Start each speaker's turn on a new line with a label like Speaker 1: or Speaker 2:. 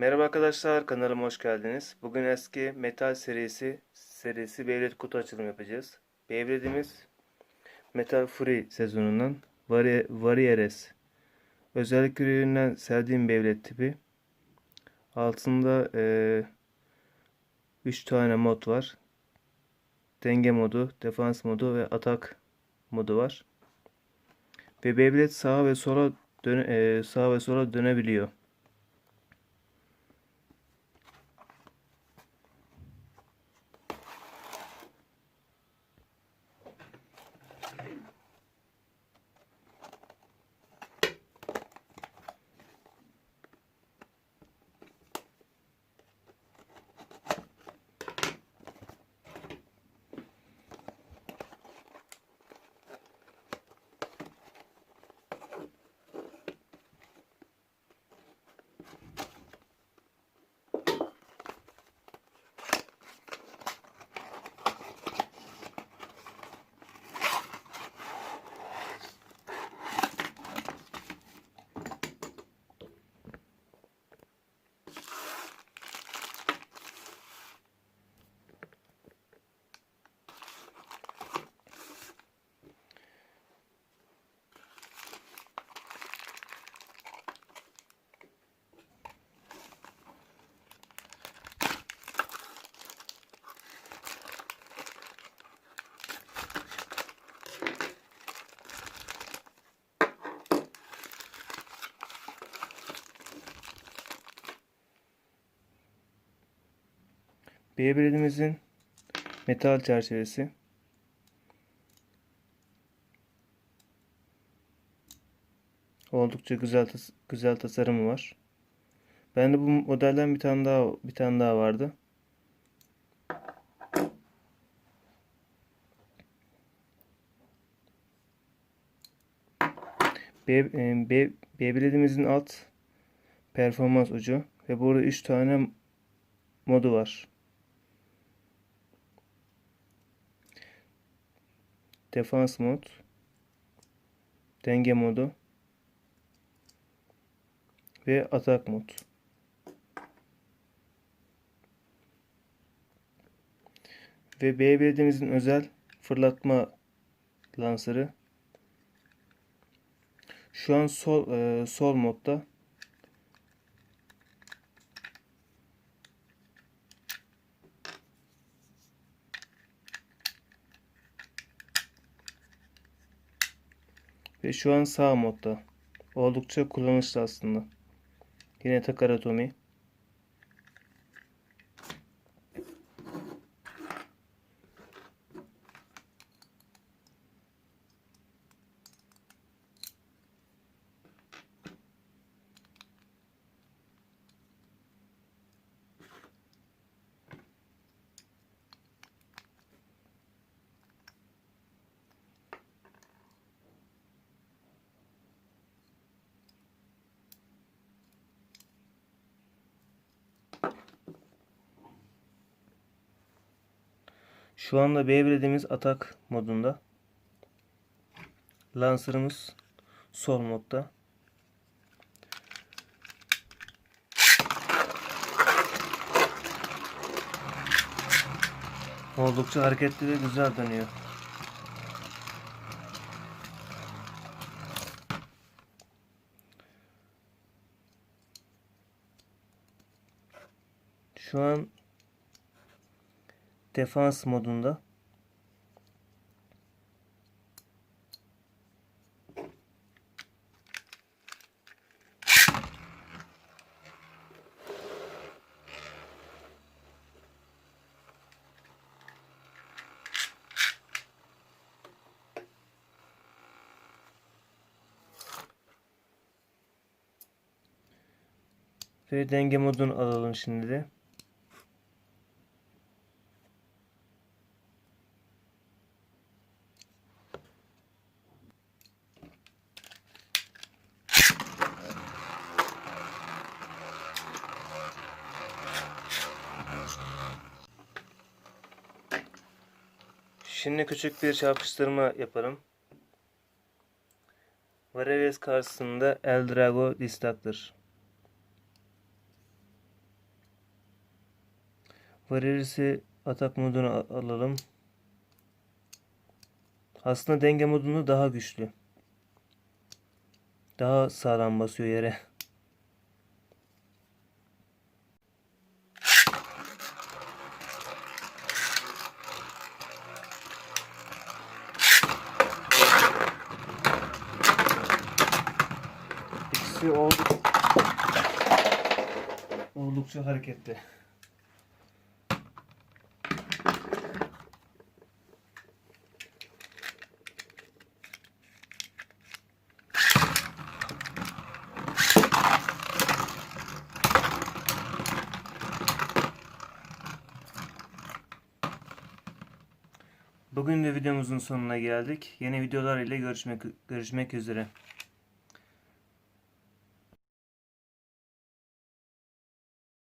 Speaker 1: Merhaba arkadaşlar kanalıma hoş geldiniz. Bugün eski metal serisi serisi Beyblade kutu açılımı yapacağız. Beyblade'imiz Metal Fury sezonundan Vari Varieres. Özellik ürününden sevdiğim Beyblade tipi. Altında 3 tane mod var. Denge modu, defans modu ve atak modu var. Ve Beyblade sağa ve sola döne, e, sağa ve sola dönebiliyor. Beyblade'imizin metal çerçevesi. Oldukça güzel tas- güzel tasarımı var. Bende bu modelden bir tane daha bir tane daha vardı. Be e, Be Beyblade'imizin alt performans ucu ve burada 3 tane modu var. Defans mod, denge modu ve atak mod. Ve Beyblade'imizin özel fırlatma lanseri. Şu an sol e, sol modda. Ve şu an sağ modda. Oldukça kullanışlı aslında. Yine Takara Tomy. Şu anda Beyblade'imiz atak modunda. Lancer'ımız sol modda. Oldukça hareketli ve güzel dönüyor. Şu an defans modunda. Ve denge modunu alalım şimdi de. Şimdi küçük bir çarpıştırma yapalım. Vareves karşısında Eldrago Dislak'tır. Vareves'i atak moduna alalım. Aslında denge modunda daha güçlü. Daha sağlam basıyor yere. İkisi olduk, oldukça hareketli. Bugün de videomuzun sonuna geldik. Yeni videolar ile görüşmek görüşmek üzere.